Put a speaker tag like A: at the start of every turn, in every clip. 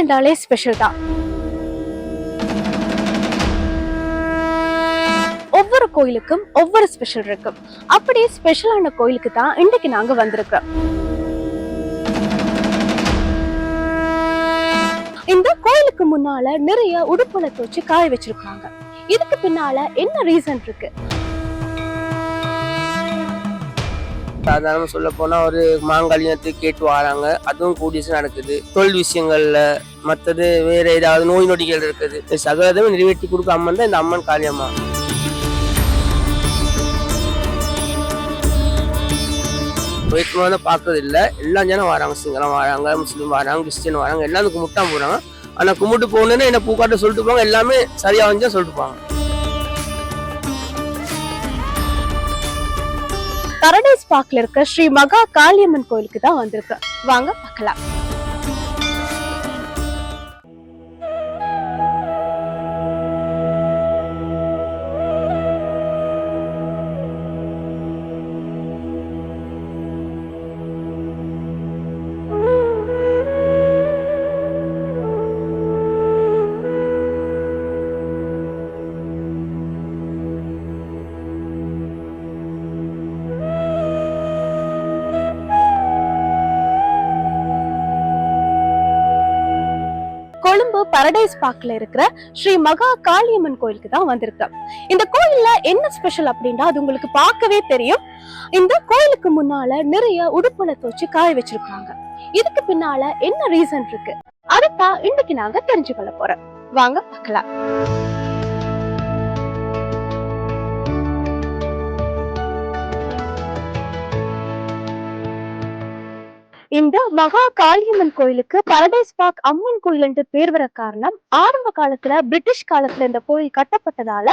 A: என்றாலே ஸ்பெஷல் தான். ஒவ்வொரு கோயிலுக்கும் ஒவ்வொரு ஸ்பெஷல் இருக்கும் அப்படி ஸ்பெஷலான கோயிலுக்கு தான் இன்னைக்கு நாங்க வந்திருக்கிறோம் இந்த கோயிலுக்கு முன்னால நிறைய உடுப்புல தோச்சு காய வச்சிருக்காங்க. இதுக்கு பின்னால என்ன ரீசன் இருக்கு?
B: சாதாரண சொல்ல போனா ஒரு மாங்கல்யத்துக்கு கேட்டு வராங்க. அதுவும் கூடியசு நடக்குது. தொழில் விஷயங்கள்ல மற்றது வேற ஏதாவது நோய் நொடிகள் இருக்குது. இது சகலதும் நிறைவேற்றி கொடுக்க அம்மன் தான் இந்த அம்மன் காளியம்மா. வேற்றுமை தான் பார்க்கறது இல்லை எல்லா ஜனம் வராங்க. சிங்களம் வராங்க முஸ்லீம் வராங்க கிறிஸ்டின் வராங்க. எல்லாரும் கும்பிட்டா போகிறாங்க ஆனால் கும்பிட்டு போகணுன்னு என்ன பூக்காட்ட சொல்லிட்டு போவாங்க. எல்லாமே சரியாக வந்து சொல்லிட்டு போவாங்க.
A: பரடைஸ் பார்க்ல இருக்க ஸ்ரீ மகா காளியம்மன் கோயிலுக்கு தான் வந்திருக்கோம். வாங்க பார்க்கலாம். பரடைஸ் பார்க்ல இருக்கிற ஸ்ரீ மகா காளியம்மன் கோயிலுக்கு தான் வந்திருக்கோம் இந்த கோயில்ல என்ன ஸ்பெஷல் அப்படின்னா அது உங்களுக்கு பார்க்கவே தெரியும். இந்த கோயிலுக்கு முன்னால நிறைய உடுப்புல தோச்சு காய வச்சிருக்காங்க. இதுக்கு பின்னால என்ன ரீசன் இருக்கு? அதைத்தான் இன்னைக்கு நாங்க தெரிஞ்சுக்கொள்ள போறோம். வாங்க பார்க்கலாம். இந்த மகா காளியம்மன் கோயிலுக்கு பரடைஸ் பார்க் அம்மன் கோயில் என்று பேர் வர காரணம் ஆரம்ப காலத்துல பிரிட்டிஷ் காலத்துல இந்த கோயில் கட்டப்பட்டதால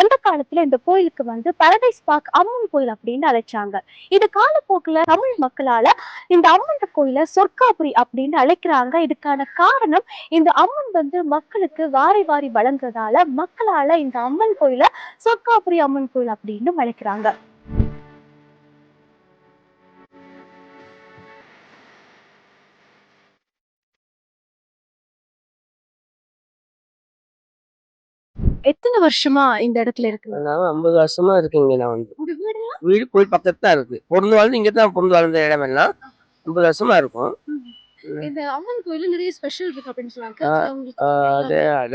A: அந்த காலத்துல இந்த கோயிலுக்கு வந்து பரடைஸ் பார்க் அம்மன் கோயில் அப்படின்னு அழைச்சாங்க. இது காலப்போக்குல தமிழ் மக்களால இந்த அம்மன் கோயில சொர்க்காபுரி அப்படின்னு அழைக்கிறாங்க. இதுக்கான காரணம் இந்த அம்மன் வந்து மக்களுக்கு வாரி வாரி வழங்குறதால மக்களால இந்த அம்மன் கோயில சொர்க்காபுரி அம்மன் கோயில் அப்படின்னு அழைக்கிறாங்க. எத்தனை வருஷமா இந்த இடத்துல இருக்கு?
B: அதனால ஐம்பது வருஷமா இருக்குங்க நான் வந்து.
A: வீடு
B: கோயில் பக்கத்துல தான் இருக்கு. பொருந்து வாழ்ந்து இங்க தான் பொருந்து வாழ்ந்த இடம் எல்லாம் ஐம்பது வருஷமா இருக்கும்.
A: இந்த அம்மன் கோயில நிறைய ஸ்பெஷல் இருக்கு அப்படின்னு சொன்னாங்க.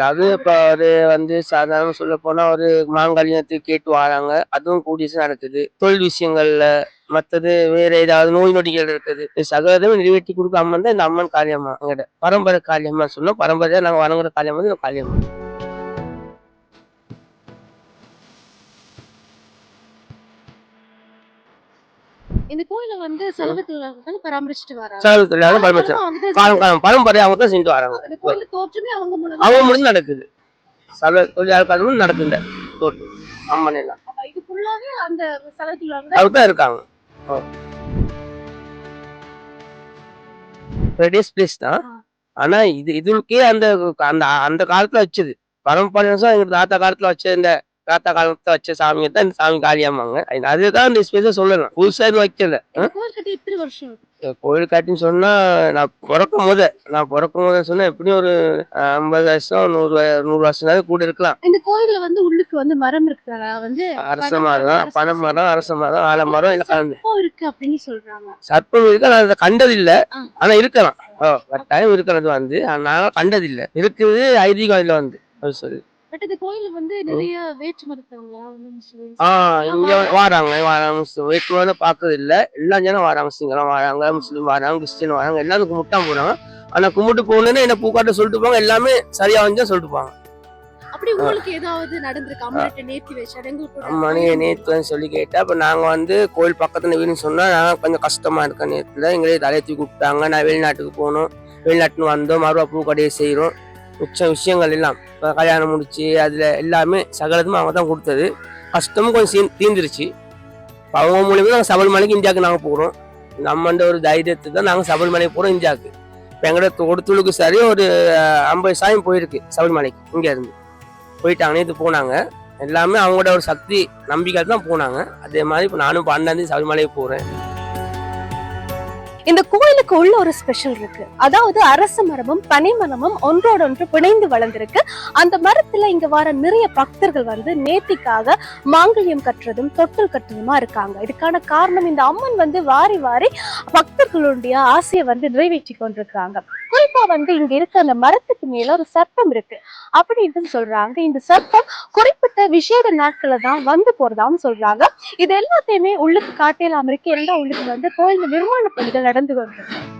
B: அது இப்போ ஒரு வந்து சாதாரண சொல்ல போனா ஒரு மாங்கல்யத்துக்கு கேட்டு வராங்க. அதுவும் கூடியசு நடக்குது. தொழில் விஷயங்கள்ல மற்றது வேற ஏதாவது நோய் நொடிகள் இருக்குது. இது சகலதும் நிறைவேற்றி கொடுக்க அம்மன் தான் இந்த அம்மன் காளியம்மா. எங்கிட்ட பரம்பரை காளியம்மா சொன்னோம். பரம்பரையா நாங்க வணங்குற காளியம்மா வந்து இந்த
A: இந்த கோயில வந்து செலவத்தில் பராமரிச்சுட்டு வராங்க.
B: சகல தொழிலாளர் பரம்பரை
A: வந்து
B: காலம் காலம் பரம்பரை அவங்க தான் செஞ்சு வராங்க.
A: தோற்றமே அவங்க மூலம்
B: அவங்க முடிஞ்சு நடக்குது. சகல தொழிலாளர் காலமும் நடக்குது தோட்டம் அம்மன் எல்லாம்.
A: இது ஃபுல்லாவே அந்த செலவத்தில் வந்து
B: அவங்க தான் இருக்காங்க. ரெடியஸ் பிளேஸ் தான். ஆனா இது இதுக்கே அந்த அந்த அந்த காலத்துல வச்சது. பரம்பரை எங்க தாத்தா காலத்துல வச்ச இந்த தாத்தா காலத்துல வச்ச சாமியை தான் இந்த சாமி காளியாமாங்க அது- அதுதான் இந்த ஸ்பேஸ சொல்லலாம் புதுசா எதுவும் வைக்கல.
A: கோயில்
B: காட்டின்னு சொன்னா நான் பிறக்கும் போதே நான் பிறக்கும் போதே சொன்னா எப்படியும் ஒரு ஐம்பது வருஷம் நூறு நூறு வருஷம் கூட இருக்கலாம்.
A: இந்த கோயில்ல வந்து உள்ளுக்கு வந்து மரம் இருக்கிறதா வந்து
B: அரச மரம் பனை மரம். அரச மரம் ஆலமரம் எல்லாம் கலந்து.
A: சர்ப்பம் இருக்கு அப்படின்னு சொல்றாங்க.
B: சர்ப்பம் இருக்கு நான் அதை கண்டது இல்ல. ஆனா இருக்கலாம். கட்டாயம் இருக்கிறது வந்து நான் கண்டது இல்ல இருக்குது ஐதீகம் இதுல வந்து அது சொல்லி.
A: பட் இந்த கோயில்ல வந்து நிறைய வேற்று மதத்தவங்க
B: வராங்க வராங்க வேற்றுமை பாக்குறது இல்ல எல்லா ஜனம் வராங்க சிங்களம் வராங்க முஸ்லீம் வராங்க கிறிஸ்டின் வராங்க. எல்லாரும் கும்பிட்டா போறாங்க. ஆனா கும்பிட்டு போகணுன்னு என்ன பூக்காட்ட சொல்லிட்டு போவாங்க எல்லாமே சரியா வந்து சொல்லிட்டு போவாங்க.
A: அப்படி உங்களுக்கு ஏதாவது நடந்திருக்கு? அம்மாட்ட நேர்த்தி வச்சு
B: நேத்து சொல்லி கேட்டா அப்ப நாங்க வந்து கோயில் பக்கத்துல வீடுன்னு சொன்னா நான் கொஞ்சம் கஷ்டமா இருக்க நேரத்துல எங்களே தலையை தூக்கி கூப்பிட்டாங்க நான் வெளிநாட்டுக்கு போகணும். வெளிநாட்டுன்னு வந்தோம் மறுவா பூ கடையை செய்யறோம் மிச்ச விஷயங்கள் எல்லாம். கல்யாணம் முடிச்சு அதில் எல்லாமே சகலத்துமே அவங்க தான் கொடுத்தது. கஷ்டமும் கொஞ்சம் சீ- தீர்ந்துருச்சு. அவங்க மூலியமாக நாங்கள் சபரிமலைக்கு இந்தியாவுக்கு நாங்கள் போகிறோம் நம்மண்ட ஒரு தைரியத்தை தான் நாங்கள் சபரிமலைக்கு போகிறோம் இந்தியாவுக்கு. இப்போ எங்களோட தொடுத்துளுக்கு சரி ஒரு ஐம்பது சாயம் போயிருக்கு சபரிமலைக்கு இங்கேருந்து. போயிட்டாங்க நேற்று போனாங்க. எல்லாமே அவங்களோட ஒரு சக்தி நம்பிக்கை தான் போனாங்க. அதே மாதிரி இப்போ நானும் பன்னெண்டாந்தேதி சபரிமலைக்கு போகிறேன்
A: இந்த கோயிலுக்கு உள்ள ஒரு ஸ்பெஷல் இருக்கு. அதாவது அரச மரமும் பனை மரமும் ஒன்றோட ஒன்று பிணைந்து வளர்ந்திருக்கு. அந்த மரத்துல இங்க வர நிறைய பக்தர்கள் வந்து நேர்த்திக்காக மாங்கல்யம் கட்டுறதும் தொட்டில் கட்டுறதுமா இருக்காங்க. இதுக்கான காரணம் இந்த அம்மன் வந்து வாரி வாரி பக்தர்களுடைய ஆசையை வந்து நிறைவேற்றி கொண்டிருக்காங்க குறிப்பா வந்து இங்க இருக்க அந்த மரத்துக்கு மேல ஒரு சர்ப்பம் இருக்கு. அப்படின்னு சொல்றாங்க. இந்த சர்ப்பம் குறிப்பிட்ட விசேட நாட்கள்ல தான் வந்து போறதாவும் சொல்றாங்க. இது எல்லாத்தையுமே உள்ளுக்கு காட்டலாம் இருக்கு இரண்டா உள்ளுக்கு வந்து கோயில் நிர்மாண பணிகள் நடந்து கொண்டிருக்கு